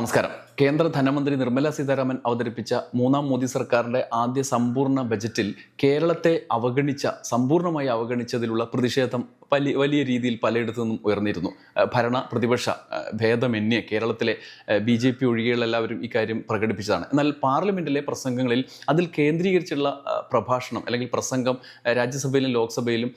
നമസ്കാരം. കേന്ദ്ര ധനമന്ത്രി നിർമ്മല സീതാരാമൻ അവതരിപ്പിച്ച മൂന്നാം മോദി സർക്കാരിന്റെ ആദ്യ സമ്പൂർണ ബജറ്റിൽ കേരളത്തെ അവഗണിച്ച സമ്പൂർണമായി അവഗണിച്ചതിലുള്ള പ്രതിഷേധം വലിയ വലിയ രീതിയിൽ പലയിടത്തു നിന്നും ഉയർന്നിരുന്നു ഭരണ പ്രതിപക്ഷ ഭേദമന്യേ കേരളത്തിലെ ബി ജെ പി ഒഴികെയുള്ള എല്ലാവരും ഇക്കാര്യം പ്രകടിപ്പിച്ചതാണ്. എന്നാൽ പാർലമെന്റിലെ പ്രസംഗങ്ങളിൽ അതിൽ കേന്ദ്രീകരിച്ചുള്ള പ്രഭാഷണം അല്ലെങ്കിൽ പ്രസംഗം രാജ്യസഭയിലും ലോക്സഭയിലും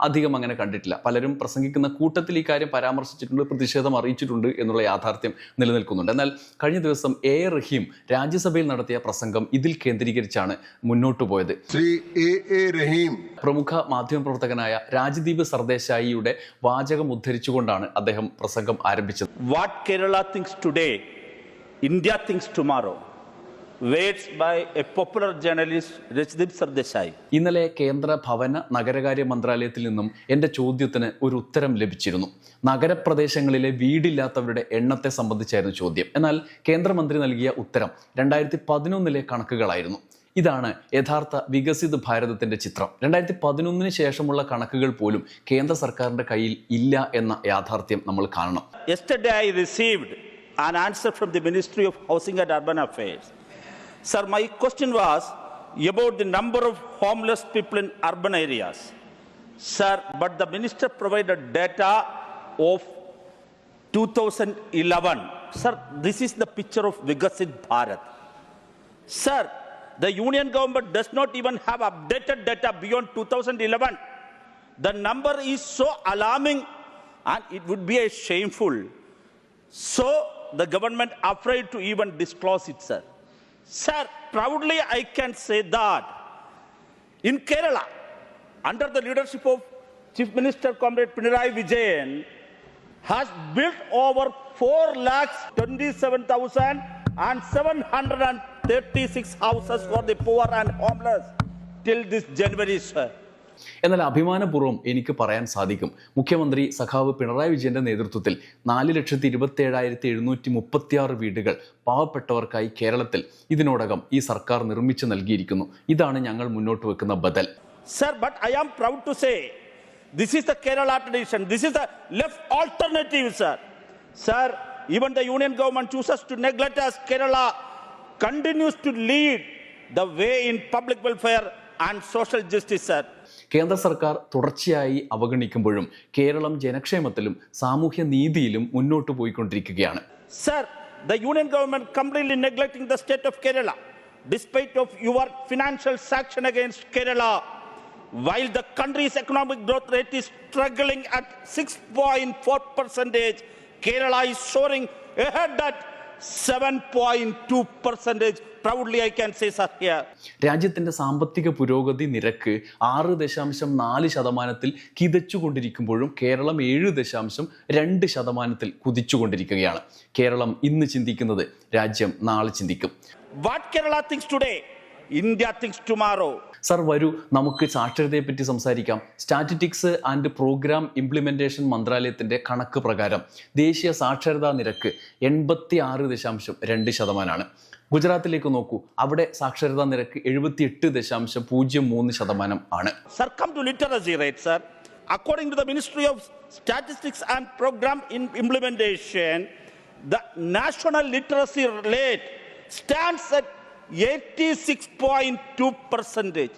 അധികം അങ്ങനെ കണ്ടിട്ടില്ല. പലരും പ്രസംഗിക്കുന്ന കൂട്ടത്തിൽ ഈ കാര്യം പരാമർശിച്ചിട്ടുണ്ട് പ്രതിഷേധം അറിയിച്ചിട്ടുണ്ട് എന്നുള്ള യാഥാർത്ഥ്യം നിലനിൽക്കുന്നുണ്ട്. എന്നാൽ കഴിഞ്ഞ ദിവസം എ. റഹീം രാജ്യസഭയിൽ നടത്തിയ പ്രസംഗം ഇതിൽ കേന്ദ്രീകരിച്ചാണ് മുന്നോട്ട് പോയത്. ശ്രീ എ. എ. റഹീം. പ്രമുഖ മാധ്യമപ്രവർത്തകനായ രാജ്ദീപ് സർദേശായിയുടെ വാചകം ഉദ്ധരിച്ചുകൊണ്ടാണ് അദ്ദേഹം പ്രസംഗം ആരംഭിച്ചത്. What Kerala thinks today India thinks tomorrow words by a popular journalist Rajdeep Sardesai ഇന്നലെ കേന്ദ്ര ഭവന നഗരകാര്യ മന്ത്രാലയത്തിൽ നിന്നും എന്റെ ചോദ്യത്തിന് ഒരു ഉത്തരം ലഭിച്ചിരുന്നു. നഗരപ്രദേശങ്ങളിലെ വീടില്ലാത്തവരുടെ എണ്ണത്തെ സംബന്ധിച്ചായിരുന്നു ചോദ്യം. എന്നാൽ കേന്ദ്രമന്ത്രി നൽകിയ ഉത്തരം രണ്ടായിരത്തി പതിനൊന്നിലെ കണക്കുകളായിരുന്നു. ഇതാണ് യഥാർത്ഥ വികസിത ഭാരതത്തിന്റെ ചിത്രം രണ്ടായിരത്തി പതിനൊന്നിന് ശേഷമുള്ള കണക്കുകൾ പോലും കേന്ദ്ര സർക്കാരിന്റെ കയ്യിൽ ഇല്ല എന്ന യാഥാർത്ഥ്യം നമ്മൾ കാണണം Yesterday, I received an answer from the Ministry of Housing and Urban Affairs. Sir, my question was about the number of homeless people in urban areas. Sir, but the minister provided data of 2011. Sir, this is the picture of Vigasit Bharat. Sir, the union government does not even have updated data beyond 2011. The number is so alarming and it would be a shameful. So the government afraid to even disclose it, sir. Sir, proudly I can say that in Kerala, under the leadership of Chief Minister Comrade Pinarayi Vijayan, has built over 4 lakhs 27,700 36 houses for the poor and homeless till this January, sir. എന്നാൽ അഭിമാനപൂർവം എനിക്ക് പറയാൻ സാധിക്കും. മുഖ്യമന്ത്രി സഖാവ് പിണറായി വിജയന്റെ നേതൃത്വത്തിൽ നാല് ലക്ഷത്തി ഇരുപത്തി ഏഴായിരത്തി എഴുന്നൂറ്റി മുപ്പത്തി ആറ് വീടുകൾ പാവപ്പെട്ടവർക്കായി കേരളത്തിൽ ഇതിനോടകം ഈ സർക്കാർ നിർമ്മിച്ചു നൽകിയിരിക്കുന്നു. ഇതാണ് ഞങ്ങൾ മുന്നോട്ട് വെക്കുന്ന ബദൽ. Sir but I am proud to say this is the Kerala tradition this is the left alternative sir sir even the union government chooses to neglect as Kerala continues to lead the way in public welfare and social justice, sir. കേന്ദ്ര സർക്കാർ തുടർച്ചയായി അവഗണിക്കുമ്പോഴും കേരളം ജനക്ഷേമത്തിലും സാമൂഹ്യ നീതിയിലും മുന്നോട്ട് പോയിക്കൊണ്ടിരിക്കുകയാണ് Sir, the union government completely neglecting the state of Kerala, despite of your financial sanction against Kerala, while the country's economic growth rate is struggling at 6.4 percentage, Kerala is soaring ahead at 7.2 percentage. Proudly, I can say, sir, here. രാജ്യത്തിന്റെ സാമ്പത്തിക പുരോഗതി നിരക്ക് ആറ് ദശാംശം നാല് ശതമാനത്തിൽ കിതച്ചുകൊണ്ടിരിക്കുമ്പോഴും കേരളം ഏഴ് ദശാംശം രണ്ട് ശതമാനത്തിൽ കുതിച്ചുകൊണ്ടിരിക്കുകയാണ് കേരളം ഇന്ന് ചിന്തിക്കുന്നത് രാജ്യം നാളെ ചിന്തിക്കും What Kerala thinks today, India thinks tomorrow. Sir വരൂ നമുക്ക് സാക്ഷരതയെ പറ്റി സംസാരിക്കാം സ്റ്റാറ്റിറ്റിക്സ് ആൻഡ് പ്രോഗ്രാം ഇംപ്ലിമെന്റേഷൻ മന്ത്രാലയത്തിന്റെ കണക്ക് പ്രകാരം ദേശീയ സാക്ഷരതാ നിരക്ക് എൺപത്തി ആറ് ദശാംശം രണ്ട് ശതമാനമാണ് ഗുജറാത്തിലേക്ക് നോക്കൂ അവിടെ സാക്ഷരതാ നിരക്ക് എഴുപത്തി എട്ട് ദശാംശം പൂജ്യം മൂന്ന് ശതമാനം ആണ് sir come to literacy rate, sir. According to the Ministry of Statistics and Program in Implementation, the national literacy rate stands at 86.2 percentage.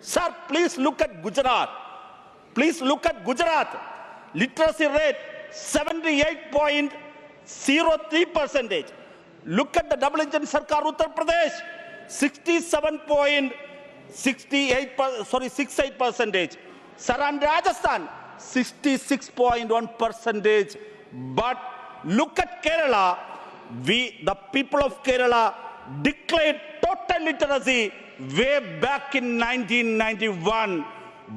Sir, please look at Gujarat. Please look at Gujarat. Literacy rate 78.03 percentage. Look at the double engine Sarkar Uttar Pradesh 67.68 per- sorry 68 percentage. Sir, and Rajasthan 66.1 percentage. But look at Kerala. We, the people of Kerala, declared total literacy way back in 1991.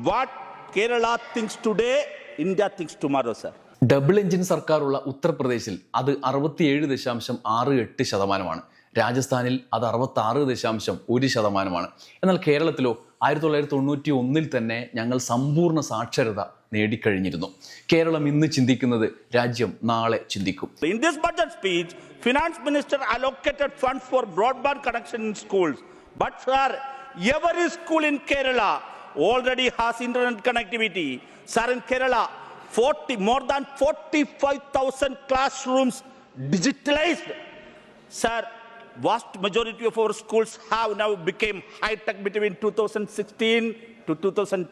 What Kerala thinks today, India thinks tomorrow, sir. Double engine സർക്കാരുള്ള ഉത്തർപ്രദേശിൽ അത് അറുപത്തിയേഴ് ദശാംശം ആറ് എട്ട് ശതമാനമാണ് രാജസ്ഥാനിൽ അത് അറുപത്തി ആറ് ദശാംശം ഒരു ശതമാനമാണ് എന്നാൽ കേരളത്തിലോ ആയിരത്തി തൊള്ളായിരത്തി തൊണ്ണൂറ്റി ഒന്നിൽ തന്നെ ഞങ്ങൾ സമ്പൂർണ സാക്ഷരത നേടിക്കഴിഞ്ഞിരുന്നു. കേരളം ഇന്ന് ചിന്തിക്കുന്നത് രാജ്യം നാളെ ചിന്തിക്കും. Finance minister allocated fund for broadband connection in schools but sir every school in Kerala already has internet connectivity sir in Kerala forty more than forty five digitalised sir vast majority of our schools have now become hi tech between two two two thousand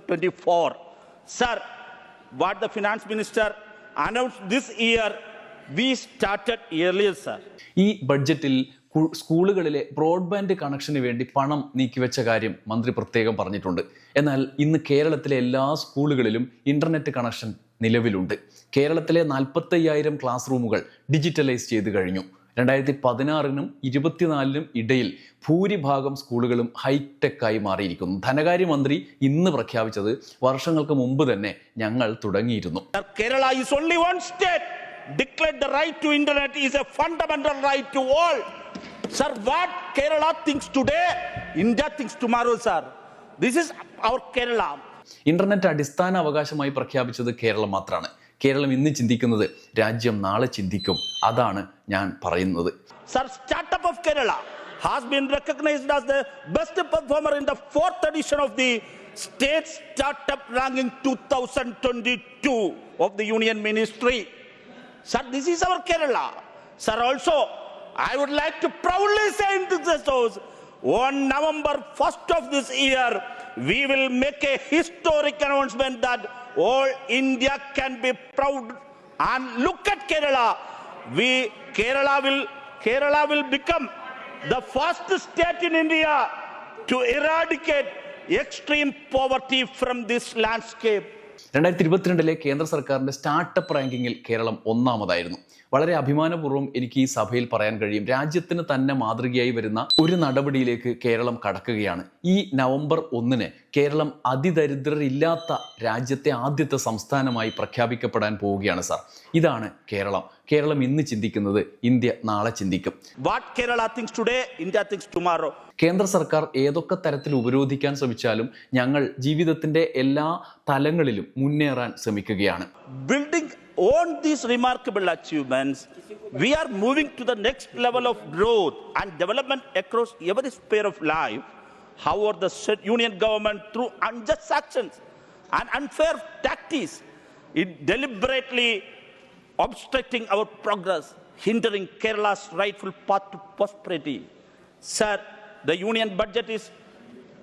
what the finance minister announced this year, we started earlier, sir. ഈ ബഡ്ജറ്റിൽ സ്കൂളുകളിലെ broadband കണക്ഷന് വേണ്ടി പണം നീക്കിവെച്ച കാര്യം മന്ത്രി പ്രത്യേകം പറഞ്ഞിട്ടുണ്ട്. എന്നാൽ ഇന്ന് കേരളത്തിലെ എല്ലാ സ്കൂളുകളിലും ഇന്റർനെറ്റ് കണക്ഷൻ നിലവിലുണ്ട്. കേരളത്തിലെ നാൽപ്പത്തയ്യായിരം ക്ലാസ് റൂമുകൾ ഡിജിറ്റലൈസ് ചെയ്ത് കഴിഞ്ഞു. രണ്ടായിരത്തി പതിനാറിനും ഇരുപത്തിനാലിനും ഇടയിൽ ഭൂരിഭാഗം സ്കൂളുകളും ഹൈടെക്കായി മാറിയിരിക്കുന്നു. ധനകാര്യമന്ത്രി ഇന്ന് പ്രഖ്യാപിച്ചത് വർഷങ്ങൾക്ക് മുമ്പ് തന്നെ ഞങ്ങൾ തുടങ്ങിയിരുന്നു. Kerala is only one state declared the right to internet is a fundamental right to all sir what Kerala thinks today India thinks tomorrow sir this is our Kerala internet അടിസ്ഥാന അവകാശമായി പ്രഖ്യാപിച്ചത് കേരളം മാത്രമാണ് കേരളം ഇന്ന് ചിന്തിക്കുന്നത് രാജ്യം നാളെ ചിന്തിക്കും. അതാണ് ഞാൻ പറയുന്നത്. Sir startup of Kerala has been recognised as the best performer in the fourth edition of the state startup ranking two of the union ministry sir this is our Kerala sir also I would like to proudly say in this on November first of this year we will make a historic announcement that all India can be proud and look at Kerala. We, Kerala will, Kerala will become the first state in India to eradicate extreme poverty from this landscape. രണ്ടായിരത്തി ഇരുപത്തിരണ്ടിലെ കേന്ദ്ര സർക്കാരിന്റെ startup റാങ്കിങ്ങിൽ കേരളം ഒന്നാമതായിരുന്നു. വളരെ അഭിമാനപൂർവം എനിക്ക് ഈ സഭയിൽ പറയാൻ കഴിയും. രാജ്യത്തിന് തന്നെ മാതൃകയായി വരുന്ന ഒരു നടപടിയിലേക്ക് കേരളം കടക്കുകയാണ്. ഈ നവംബർ ഒന്നിന് കേരളം അതിദരിദ്രരില്ലാത്ത രാജ്യത്തെ ആദ്യത്തെ സംസ്ഥാനമായി പ്രഖ്യാപിക്കപ്പെടാൻ പോവുകയാണ് സാർ. ഇതാണ് കേരളം. കേരളം ഇന്ന് ചിന്തിക്കുന്നത് ഇന്ത്യ നാളെ ചിന്തിക്കും What Kerala thinks today, India thinks tomorrow. കേന്ദ്ര സർക്കാർ ഏതൊക്കെ തരത്തിൽ ഉപരോധിക്കാൻ ശ്രമിച്ചാലും ഞങ്ങൾ ജീവിതത്തിന്റെ എല്ലാ തലങ്ങളിലും മുന്നേറാൻ ശ്രമിക്കുകയാണ് Building on these remarkable achievements, we are moving to the next level of growth and development across every sphere of life. However, the state union government, through unjust actions and unfair tactics, it deliberately obstructing our progress, hindering Kerala's rightful path to prosperity. Sir, the union budget is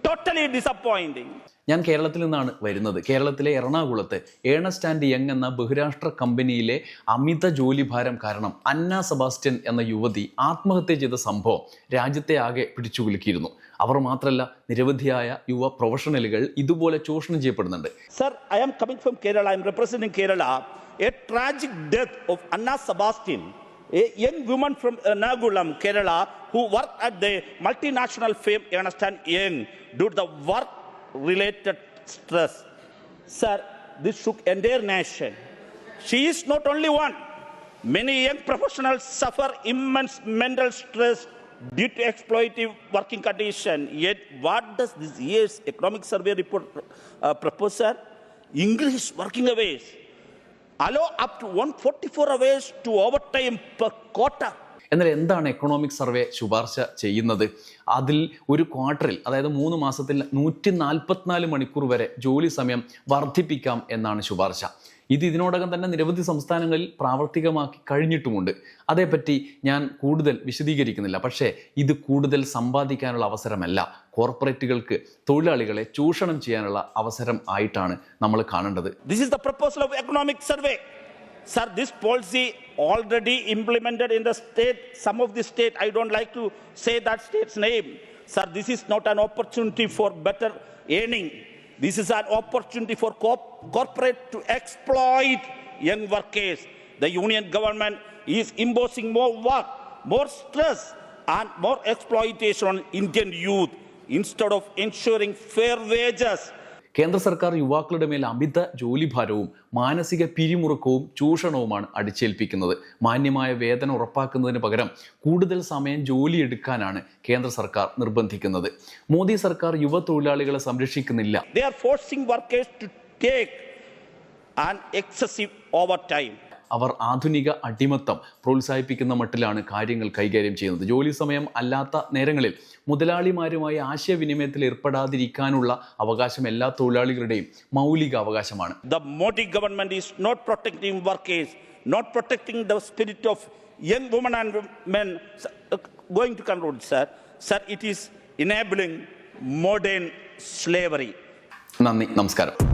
totally disappointing. ഞാൻ കേരളത്തിൽ നിന്നാണ് വരുന്നത്. കേരളത്തിലെ എറണാകുളത്ത് Ernest and young എന്ന ബഹുരാഷ്ട്ര കമ്പനിയിലെ അമിത ജോലിഭാരം കാരണം അന്ന സെബാസ്റ്റ്യൻ എന്ന യുവതി ആത്മഹത്യ ചെയ്ത സംഭവം രാജ്യത്തെ ആകെ പിടിച്ചുകുലുക്കിയിരുന്നു അവർ മാത്രമല്ല നിരവധിയായ യുവ പ്രൊഫഷണലുകൾ ഇതുപോലെ ചൂഷണം ചെയ്യപ്പെടുന്നുണ്ട്. Sir I am coming from Kerala I am representing Kerala a tragic death of Anna Sebastian young woman from Ernakulam, Kerala who worked at the multinational firm Ernst and Young due the the work-related stress. Sir, this shook entire nation. She is not only one. Many young professionals suffer immense mental stress due to exploitative working condition. Yet, what does this year's economic survey report uh, propose, sir? English working hours allow up to 144 hours to overtime per quarter. എന്നാൽ എന്താണ് economic survey ശുപാർശ ചെയ്യുന്നത്? അതിൽ ഒരു ക്വാർട്ടറിൽ അതായത് മൂന്ന് മാസത്തിൽ നൂറ്റി നാൽപ്പത്തിനാല് മണിക്കൂർ വരെ ജോലി സമയം വർദ്ധിപ്പിക്കാം എന്നാണ് ശുപാർശ. ഇത് ഇതിനോടകം തന്നെ നിരവധി സംസ്ഥാനങ്ങളിൽ പ്രാവർത്തികമാക്കി കഴിഞ്ഞിട്ടുമുണ്ട്. അതേപ്പറ്റി ഞാൻ കൂടുതൽ വിശദീകരിക്കുന്നില്ല. പക്ഷേ ഇത് കൂടുതൽ സമ്പാദിക്കാനുള്ള അവസരമല്ല. കോർപ്പറേറ്റുകൾക്ക് തൊഴിലാളികളെ ചൂഷണം ചെയ്യാനുള്ള അവസരം ആയിട്ടാണ് നമ്മൾ കാണേണ്ടത്. This is the proposal of economic survey sir this policy already implemented in the state, some of the state, I don't like to say that state's name. Sir, this is not an opportunity for better earning. This is an opportunity for corp- corporate to exploit young workers. The union government is imposing more work, more stress, and more exploitation on Indian youth instead of ensuring fair wages. കേന്ദ്ര സർക്കാർ യുവാക്കളുടെ മേൽ അമിത ജോലിഭാരവും മാനസിക പിരിമുറുക്കവും ചൂഷണവുമാണ് അടിച്ചേൽപ്പിക്കുന്നത്. മാന്യമായ വേതനം ഉറപ്പാക്കുന്നതിന് പകരം കൂടുതൽ സമയം ജോലിയെടുക്കാനാണ് കേന്ദ്ര സർക്കാർ നിർബന്ധിക്കുന്നത്. മോദി സർക്കാർ യുവ തൊഴിലാളികളെ സംരക്ഷിക്കുന്നില്ല അവർ ആധുനിക അടിമത്തം പ്രോത്സാഹിപ്പിക്കുന്ന മട്ടിലാണ് കാര്യങ്ങൾ കൈകാര്യം ചെയ്യുന്നത് ജോലി സമയം അല്ലാത്ത നേരങ്ങളിൽ മുതലാളിമാരുമായി ആശയവിനിമയത്തിൽ ഏർപ്പെടാതിരിക്കാനുള്ള അവകാശം എല്ലാ തൊഴിലാളികളുടെയും മൗലിക അവകാശമാണ് The Modi government is not protecting workers, not protecting the spirit of young women and men sir, uh, going to conclude, sir. Sir, it is enabling modern slavery. നന്ദി നമസ്കാരം